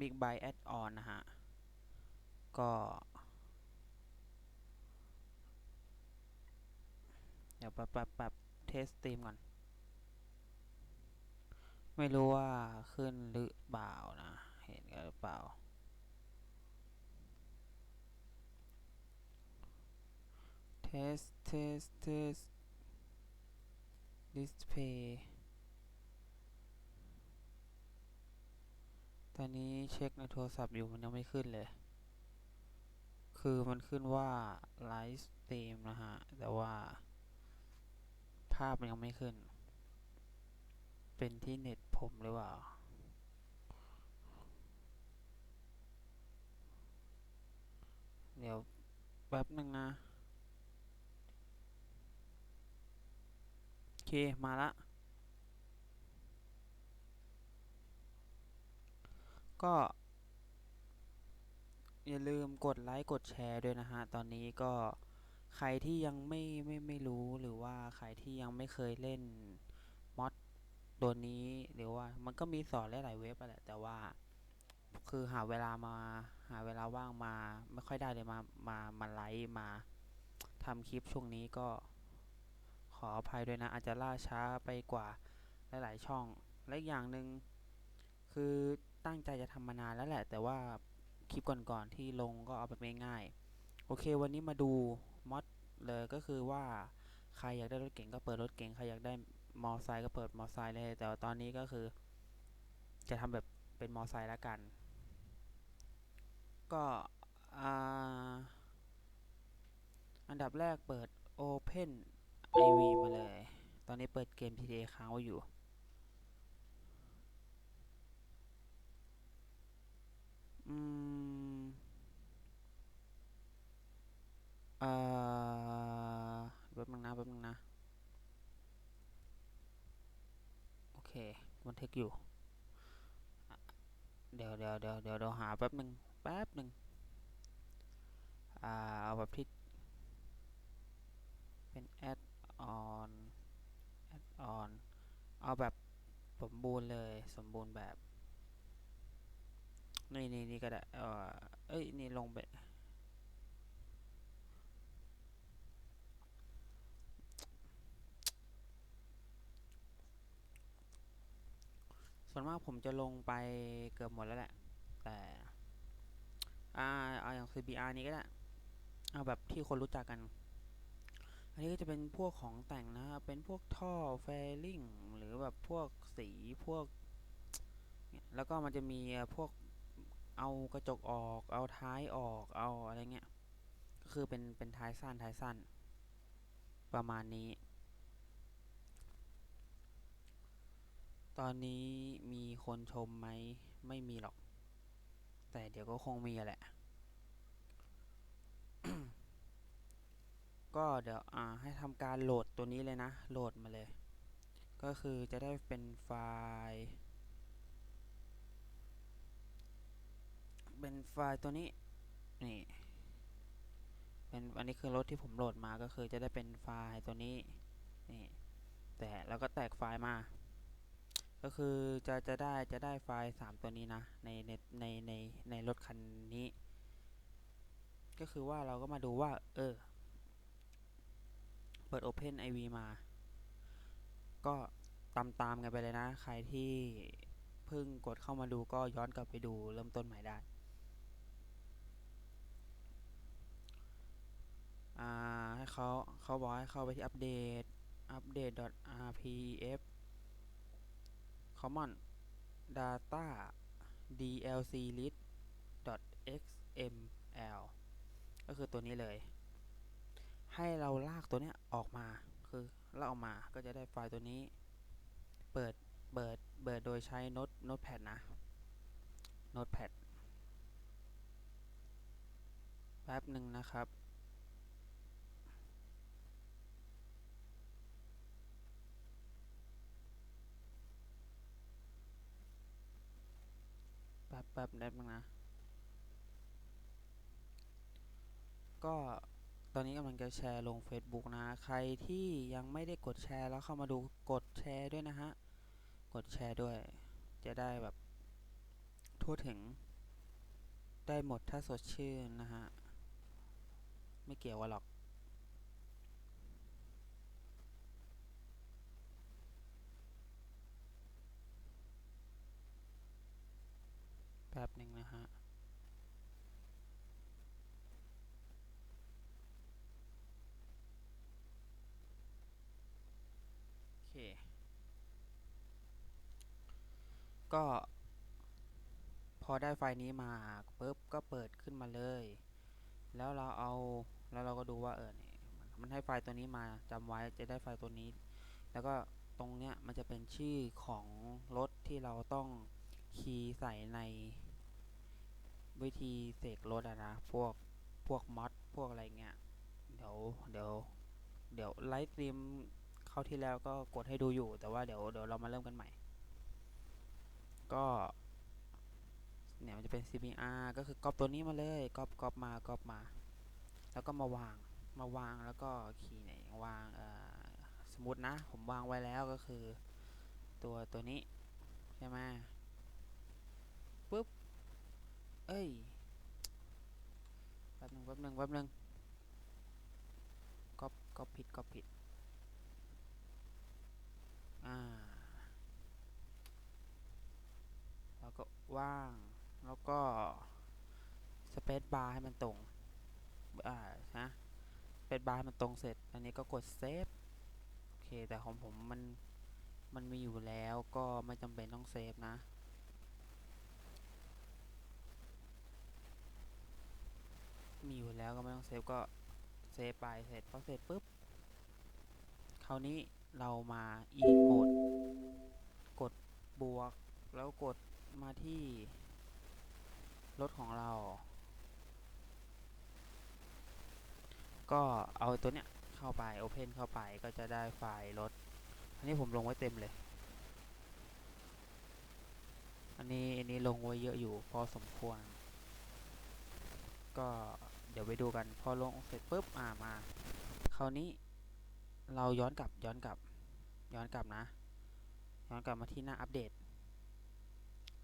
Big b y t e Add-on นะฮะ ก็ เดี๋ยวแป๊บแป๊บแป๊บเทสตีมก่อน ไม่รู้ว่าขึ้นหรือเปล่านะ เห็นกันหรือเปล่า เทสเทสเทส display ตอนนี้เช็คในโทรศัพท์อยู่มันยังไม่ขึ้นเลย คือมันขึ้นว่าไลฟ์สตรีมนะฮะ แต่ว่า ภาพมันยังไม่ขึ้น เป็นที่เน็ตผมหรือเปล่าเดี๋ยวแป๊บหนึ่งนะ โอเค มาละ ก็ อย่าลืมกดไลค์กดแชร์ด้วยนะฮะ ตอนนี้ก็ใครที่ยังไม่ไม่ไม่รู้หรือว่าใครที่ยังไม่เคยเล่นมอดตัวนี้หรือว่ามันก็มีสอนหลายๆเว็บแหละแต่ว่า คือหาเวลามาหาเวลาว่างมาไม่ค่อยได้เลยมามามาไลฟ์มาทำคลิปช่วงนี้ก็ขออภัยด้วยนะ อาจจะล่าช้าไปกว่าหลาย ๆ ช่อง และอีกอย่างหนึ่งคือ ตั้งใจจะทำมานานแล้วแหละ แต่ว่าคลิปก่อนๆที่ลงก็เอาแบบง่ายๆโอเค วันนี้มาดูมอดเลยก็คือว่าใครอยากได้รถเก๋งก็เปิดรถเก๋งใครอยากได้มอไซค์ก็เปิดมอไซค์เลย แต่ว่าตอนนี้ก็คือ จะทำแบบเป็นมอไซค์ล้วกัน ก็อันดับแรกเปิด Open IV มาเลย ตอนนี้เปิดเกม GTA ค้างไว้อยู่ อืมเอ่อแป๊บนึงนะแป๊บนึงนะ โอเค บันทึกอยู่ เดี๋ยวเดี๋ยวเดี๋ยวเดี๋ยวเดี๋ยวหาแป๊บหนึ่งแป๊บหนึงอ่าเอาแบบที่เป็น add on add on เอาแบบสมบูรณ์เลยสมบูรณ์แบบ นี่นี่นี่ก็ได้เออเอ้ย นี่ลงไป ส่วนมากผมจะลงไปเกือบหมดแล้วแหละ แต่อ่าเอาอย่าง CBR นี้ก็ได้ เอาแบบที่คนรู้จักกัน อันนี้ก็จะเป็นพวกของแต่งนะครับเป็นพวกท่อแฟลิ่งหรือแบบพวกสีพวก แล้วก็มันจะมีพวกเอากระจกออก เอาท้ายออก เอาอะไรเงี้ย ก็คือเป็นเป็นท้ายสั้นท้ายสั้น ประมาณนี้ ตอนนี้มีคนชมไหม ไม่มีหรอก แต่เดี๋ยวก็คงมีแหละ ก็เดี๋ยวอ่าให้ทำการโหลดตัวนี้เลยนะ โหลดมาเลย ก็คือจะได้เป็นไฟล์ เป็นไฟล์ตัวนี้ นี่ เป็นอันนี้คือรถที่ผมโหลดมาก็คือจะได้เป็นไฟล์ตัวนี้ นี่ แต่แล้วก็แตกไฟล์มา ก็คือจะจะได้จะได้ไฟล์สามตัวนี้นะในในในในในรถคันนี้ ก็คือว่าเราก็มาดูว่า เออ เปิด Open IV มา ก็ตามตามกันไปเลยนะ ใครที่เพิ่งกดเข้ามาดูก็ย้อนกลับไปดูเริ่มต้นใหม่ได้ให้เขาเขาบอกให้เข้าไปที่อัปเดตอัปเดต .rpf common data dlc list xml ก็คือตัวนี้เลย ให้เราลากตัวเนี้ยออกมา คือลากออกมาก็จะได้ไฟล์ตัวนี้ เปิด เปิด เปิดโดยใช้โน้ตโน้ตแพดนะ โน้ตแพดแป๊บหนึ่งนะครับ ป๊บแป๊บแป๊บนึงนะ ก็ตอนนี้กำลังจะแชร์ลง Facebook นะ ใครที่ยังไม่ได้กดแชร์แล้วเข้ามาดูกดแชร์ด้วยนะฮะ กดแชร์ด้วย จะได้แบบ ทั่วถึง ได้หมดถ้าสดชื่นนะฮะ ไม่เกี่ยวหรอก ป๊บหนึ่งนะฮะโอเค ก็ พอได้ไฟล์นี้มาปุ๊บก็เปิดขึ้นมาเลย แล้วเราเอาแล้วเราก็ดูว่าเออเนี่ยมันให้ไฟล์ตัวนี้มาจำไว้จะได้ไฟล์ตัวนี้ แล้วก็ตรงเนี้ยมันจะเป็นชื่อของรถที่เราต้องคีย์ใส่ใน วิธีเสกรถอะนะพวกพวกมอดพวกอะไรเงี้ยเดี๋ยวเดี๋ยวเดี๋ยวไลฟ์สตรีมเข้าที่แล้วก็กดให้ดูอยู่ แต่ว่าเดี๋ยวเดี๋ยวเรามาเริ่มกันใหม่ ก็เนี่ยมันจะเป็น CBR ก็คือก๊อปตัวนี้มาเลยก๊อปก๊อปมาก๊อปมา แล้วก็มาวางมาวางแล้วก็คีย์ไหนวางสมมตินะ ผมวางไว้แล้วก็คือ ตัวตัวนี้ใช่ไหม เอ้ยแป๊บนึงแป๊บนึงแป๊บนึงก๊อปก๊อปผิดก๊อปผิด อ่า แล้วก็ว่าง แล้วก็สเปซบาร์ให้มันตรง อ่านะสเปซบาร์ให้มันตรงเสร็จ อันนี้ก็กดเซฟ โอเค แต่ของผมมัน มันมีอยู่แล้วก็ไม่จำเป็นต้องเซฟนะ มีอยู่ แล้วก็ไม่ต้องเซฟก็เซฟไปเสร็จพอเสร็จปุ๊บคราวนี้เรามา edit mode กดบวก แล้วกดมาที่รถของเรา ก็เอาตัวเนี้ยเข้าไป Open เข้าไปก็จะได้ไฟล์รถ อันนี้ผมลงไว้เต็มเลย อันนี้อันนี้ลงไว้เยอะอยู่พอสมควร ก็ ดี๋ยวไปดูกัน พอลงเสร็จปุ๊บอ่ามาคราวนี้เราย้อนกลับย้อนกลับ ย้อนกลับนะ ย้อนกลับมาที่หน้าอัปเดต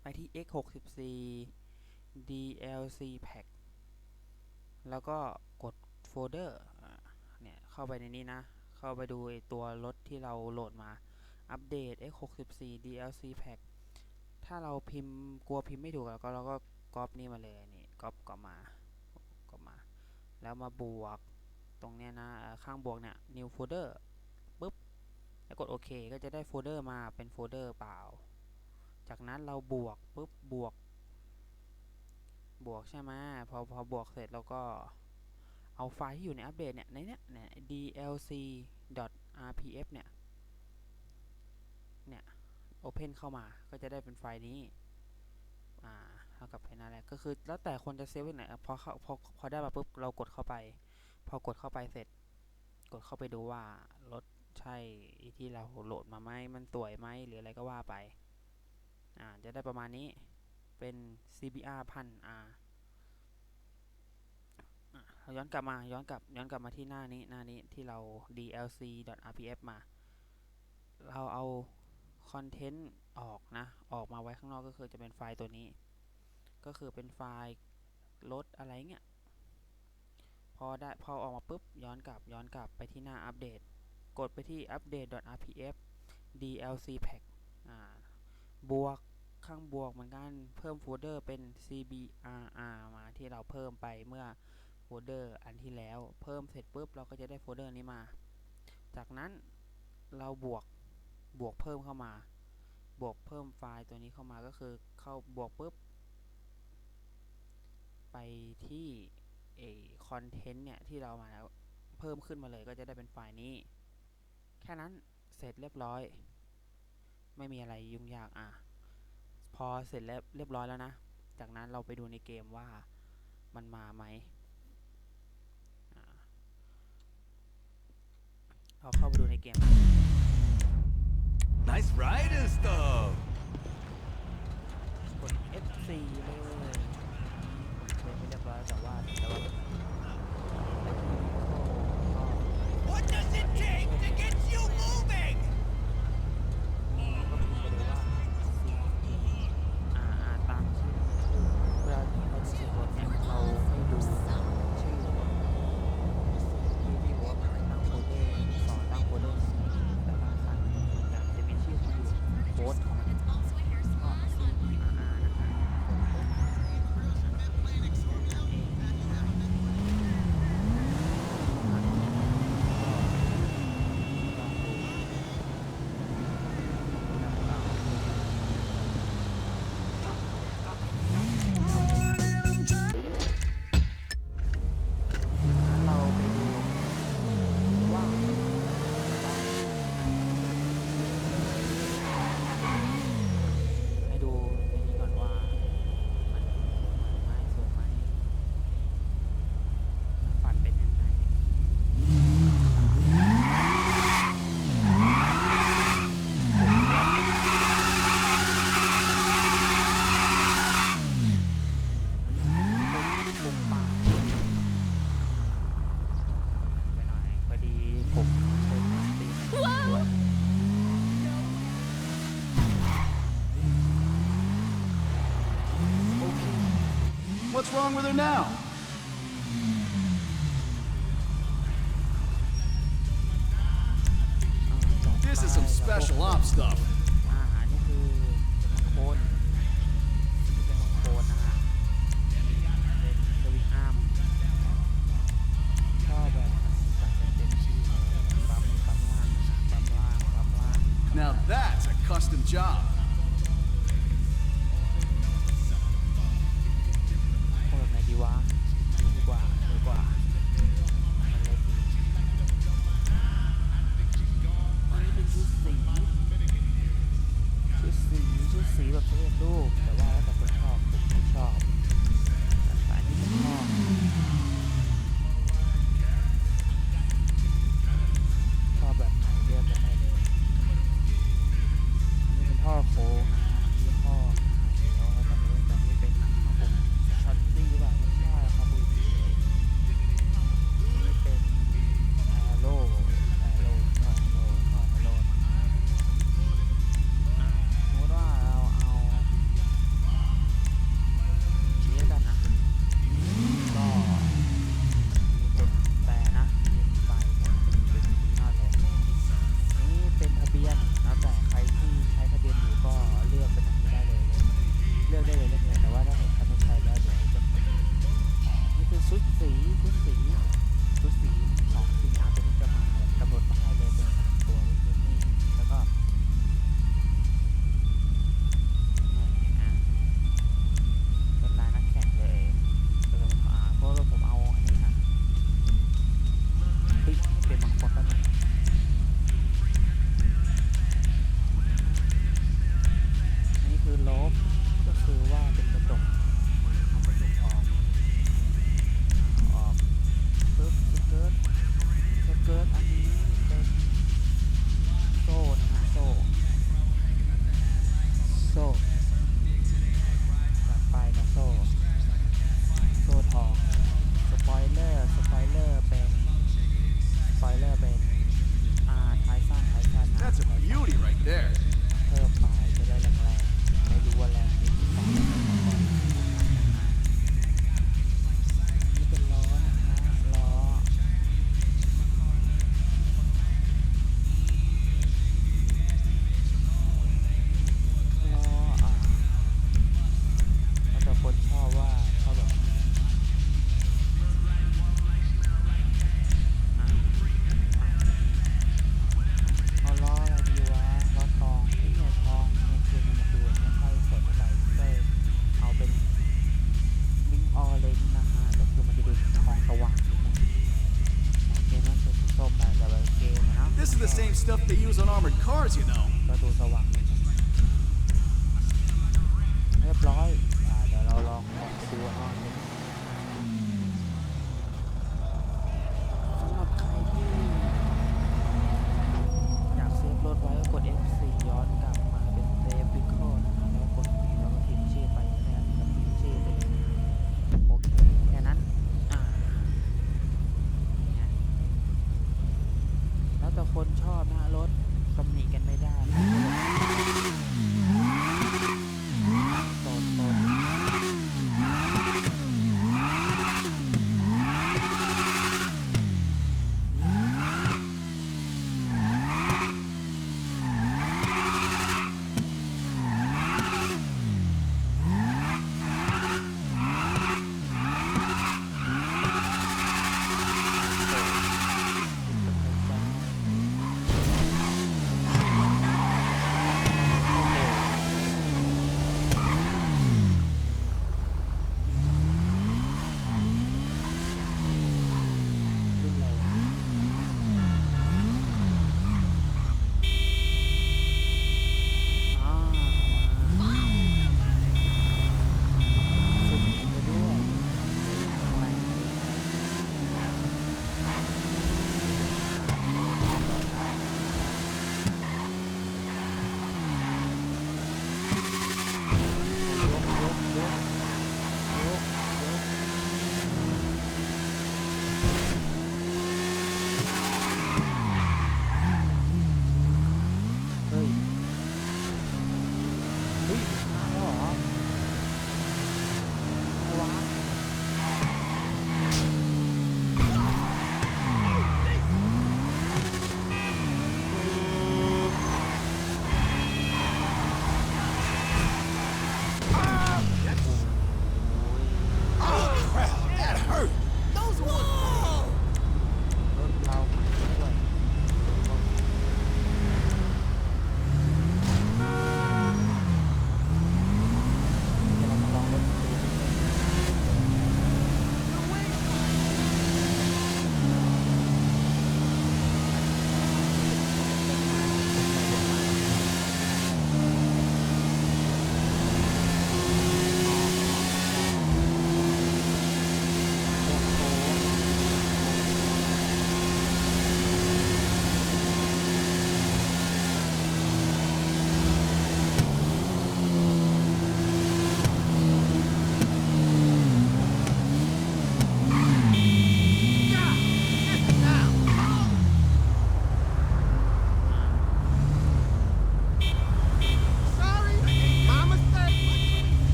ไปที่ x64 DLC pack แล้วก็กดโฟลเดอร์เนี่ยเข้าไปในนี้นะ เข้าไปดูไอตัวรถที่เราโหลดมาอัปเดต x64 DLC pack ถ้าเราพิมพ์กลัวพิมพ์ไม่ถูกแล้วก็เราก็ก๊อปนี่มาเลยนี่ก๊อปก็มา แล้วมาบวกตรงเนี้ยนะข้างบวกเนี่ย new folder ปุ๊บแล้วกดโอเคก็จะได้โฟลเดอร์มาเป็นโฟลเดอร์เปล่า จากนั้นเราบวกปุ๊บบวก บวกใช่ไหมพอพอบวกเสร็จแล้วก็เอาไฟล์ที่อยู่ในอัปเดตเนี่ยในเนี้ยเนี่ย dlc.rpf เนี่ยเนี่ย open เข้ามาก็จะได้เป็นไฟล์นี้อ่า เท่ากับไอ้นั่นแหละก็คือแล้วแต่คนจะเซฟไว้ไหนพอเข้าพอพอได้มาปุ๊บเรากดเข้าไป พอกดเข้าไปเสร็จ กดเข้าไปดูว่ารถใช่ที่เราโหลดมาไหมมันสวยไหมหรืออะไรก็ว่าไปอ่าจะได้ประมาณนี้เป็น CBR พัน R อะเราย้อนกลับมาย้อนกลับย้อนกลับมาที่หน้านี้หน้านี้ที่เรา dlc.rpf มา เราเอาคอนเทนต์ออกนะ ออกมาไว้ข้างนอกก็คือจะเป็นไฟล์ตัวนี้ ก็คือเป็นไฟล์รถอะไรเงี้ยพอได้พอออกมาปุ๊บย้อนกลับย้อนกลับไปที่หน้าอัปเดต กดไปที่ update.rpf dlc pack บวกข้างบวกเหมือนกันเพิ่มโฟลเดอร์เป็น cbrr มาที่เราเพิ่มไปเมื่อโฟลเดอร์อันที่แล้วเพิ่มเสร็จปุ๊บเราก็จะได้โฟลเดอร์นี้มา จากนั้นเราบวกบวกเพิ่มเข้ามา บวกเพิ่มไฟล์ตัวนี้เข้ามาก็คือเข้าบวกปุ๊บ ไปที่เอคอนเทนต์เนี่ยที่เรามาแล้วเพิ่มขึ้นมาเลยก็จะได้เป็นไฟล์นี้ แค่นั้นเสร็จเรียบร้อย ไม่มีอะไรยุ่งยากอะพอเสร็จแล้วเรียบร้อยแล้วนะ จากนั้นเราไปดูในเกมว่ามันมาไหมอ่าเราเข้าไปดูในเกม Nice ride and stuff. กด F4 เลย ผมเซ็นไปเรียบร้อยแต่ว่าแต่ว่า What does it take to get What's wrong with her now? This is some special op stuff. Now that's a custom job. stars, you know.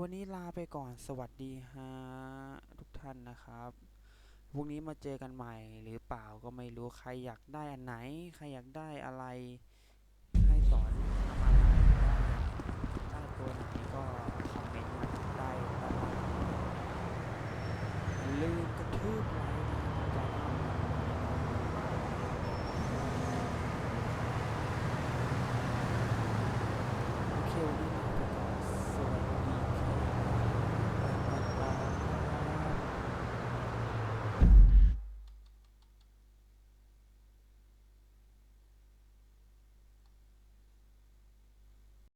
วันนี้ลาไปก่อนสวัสดีฮะทุกท่านนะครับพรุ่งนี้มาเจอกันใหม่หรือเปล่าก็ไม่รู้ใครอยากได้อันไหน ใครอยากได้อะไรให้สอน